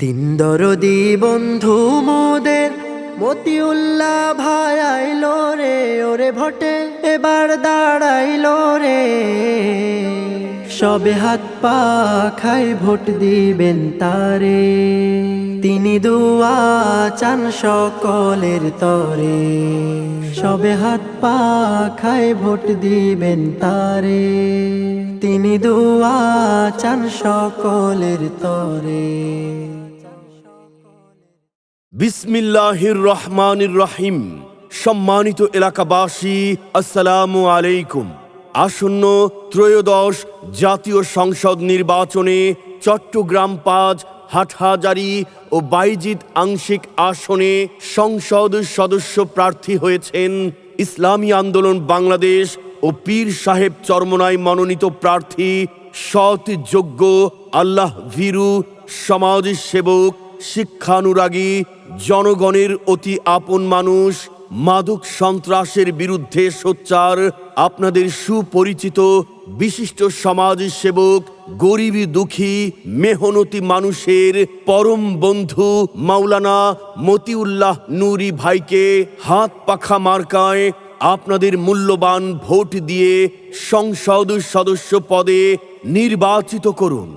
দিন দরদি বন্ধু মোদের, মতিউল্লাহ ভাই আইলো রে, ওরে ভটে এবার দাঁড়াইলো রে। সবে হাত পা খাই ভোট দিবেন তারে, তিনি দুয়া চান সকলের তরে। সবে হাত পা খাই ভোট দিবেন তারে, তিনি দুয়া চান সকলের তরে। বিসমিল্লাহির রহমানির রহিম সম্মানিত এলাকাবাসী, আসসালামু আলাইকুম। আসন্ন ত্রয়োদশ জাতীয় সংসদ নির্বাচনে চট্টগ্রাম পাঁচ, হাটহাজারি ও বাইজিত আংশিক আসনে সংসদ সদস্য প্রার্থী হয়েছেন ইসলামী আন্দোলন বাংলাদেশ ও পীর সাহেব চরমনায় মনোনীত প্রার্থী সৎ যোগ্য আল্লাহ ভীরু সমাজ সেবক শিক্ষানুরাগী, জনগণের অতি আপন মানুষ, মাদক সন্ত্রাসের বিরুদ্ধে সোচ্চার, আপনাদের সুপরিচিত, বিশিষ্ট সমাজ সেবক গরিবী দুঃখী, মেহনতি মানুষের পরম বন্ধু মাওলানা মতিউল্লাহ নুরি ভাইকে হাত পাখা মার্কায় আপনাদের মূল্যবান ভোট দিয়ে সংসদ সদস্য পদে নির্বাচিত করুন।